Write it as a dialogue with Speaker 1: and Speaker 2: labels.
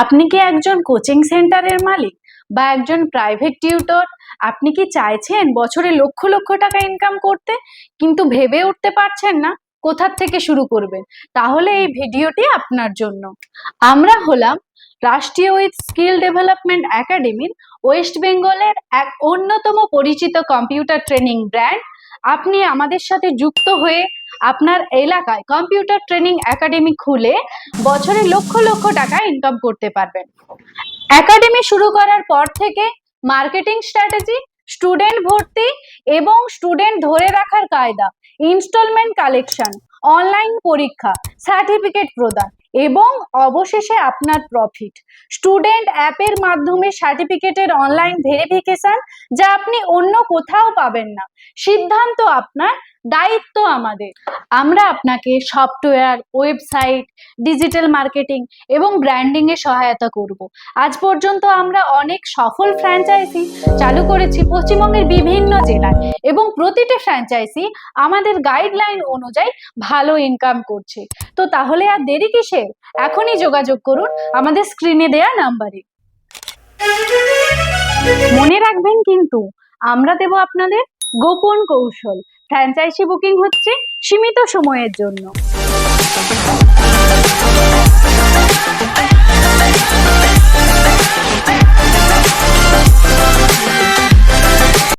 Speaker 1: আপনি কি একজন কোচিং সেন্টারের মালিক বা একজন প্রাইভেট টিউটর? আপনি কি চাইছেন বছরে লক্ষ লক্ষ টাকা ইনকাম করতে? কিন্তু ভেবে উঠতে পারছেন না, কোথার থেকে শুরু করবেন? তাহলে এই ভিডিওটি আপনার জন্য। আমরা হলাম রাষ্ট্রীয় উইথ স্কিল ডেভেলপমেন্ট একাডেমির ওয়েস্ট বেঙ্গলের এক অন্যতম পরিচিত কম্পিউটার ট্রেনিং ব্র্যান্ড। আপনি আমাদের সাথে যুক্ত হয়ে আপনার এলাকায় কম্পিউটার ট্রেনিং একাডেমি খুলে বছরে লক্ষ লক্ষ টাকা ইনকাম করতে পারবেন। একাডেমি শুরু করার পর থেকে মার্কেটিং স্ট্র্যাটেজি স্টুডেন্ট ভর্তি এবং স্টুডেন্ট ধরে রাখার কায়দা ইনস্টলমেন্ট কালেকশন অনলাইন পরীক্ষা সার্টিফিকেট প্রদান এবং অবশেষে আপনার প্রফিট স্টুডেন্ট অ্যাপের মাধ্যমে সার্টিফিকেটের অনলাইন ভেরিফিকেশন যা আপনি অন্য কোথাও পাবেন না। সিদ্ধান্ত আপনার দায়িত্ব আমাদের। আমরা আপনাকে সফটওয়্যার, ওয়েবসাইট, ডিজিটাল মার্কেটিং এবং ব্র্যান্ডিং এ সহায়তা করব। আজ পর্যন্ত আমরা অনেক সফল ফ্র্যাঞ্চাইজি চালু করেছি পশ্চিমবঙ্গের বিভিন্ন জেলায় এবং প্রতিটি ফ্র্যাঞ্চাইজি আমাদের গাইডলাইন অনুযায়ী ভালো ইনকাম করছে। তো তাহলে আর দেরি কিসের এখনই যোগাযোগ করুন আমাদের স্ক্রিনে দেয়া নাম্বারে। মনে রাখবেন কিন্তু আমরা দেব আপনাদের গোপন কৌশল। ফ্র্যাঞ্চাইজি বুকিং হচ্ছে সীমিত সময়ের জন্য।